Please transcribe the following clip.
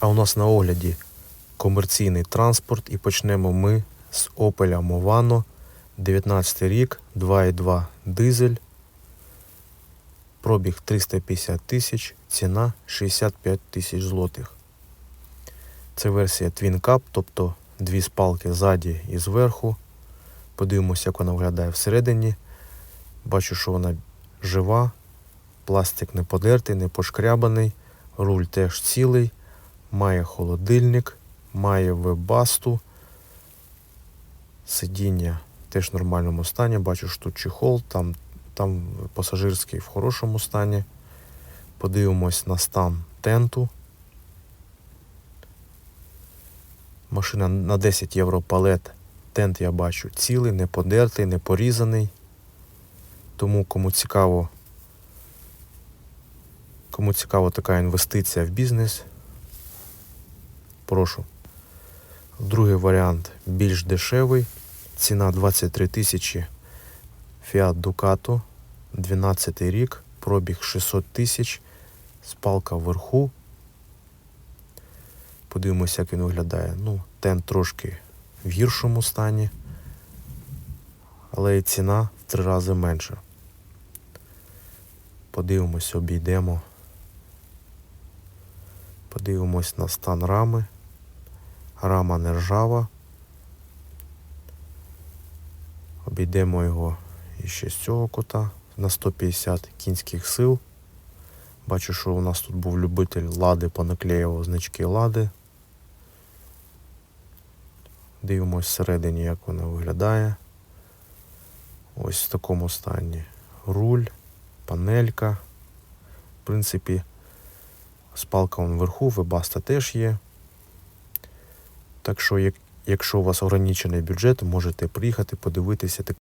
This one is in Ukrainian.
А у нас на огляді комерційний транспорт і почнемо ми з Opel Movano 19 рік, 2,2 дизель. Пробіг 350 тисяч, ціна 65 тисяч злотих. Це версія Twin Cup, тобто дві спалки ззаді і зверху. Подивимося, як вона виглядає всередині. Бачу, що вона жива, пластик не подертий, не пошкрябаний, руль теж цілий, має холодильник, має вебасту, сидіння теж в нормальному стані. Бачу, що тут чехол, там, там пасажирський в хорошому стані. Подивимось на стан тенту. Машина на 10 євро палет. Тент я бачу цілий, не подертий, не порізаний. Тому кому цікаво, кому цікаво така інвестиція в бізнес, прошу. Другий варіант більш дешевий. Ціна 23 тисячі Fiat Ducato, 12 рік, пробіг 600 тисяч, спалка вверху. Подивимося, як він виглядає. Ну, тент трошки в гіршому стані, але і ціна в три рази менша. Подивимось, обійдемо. Подивимось на стан рами. Рама не ржава. Обійдемо його іще з цього кота на 150 кінських сил. Бачу, що у нас тут був любитель лади, понаклеював значки лади. Дивимось всередині, як вона виглядає. Ось в такому стані руль, панелька. В принципі, спалка вверху, вебаста теж є. Так що, як, якщо у вас ограничений бюджет, можете приїхати, подивитися. Так,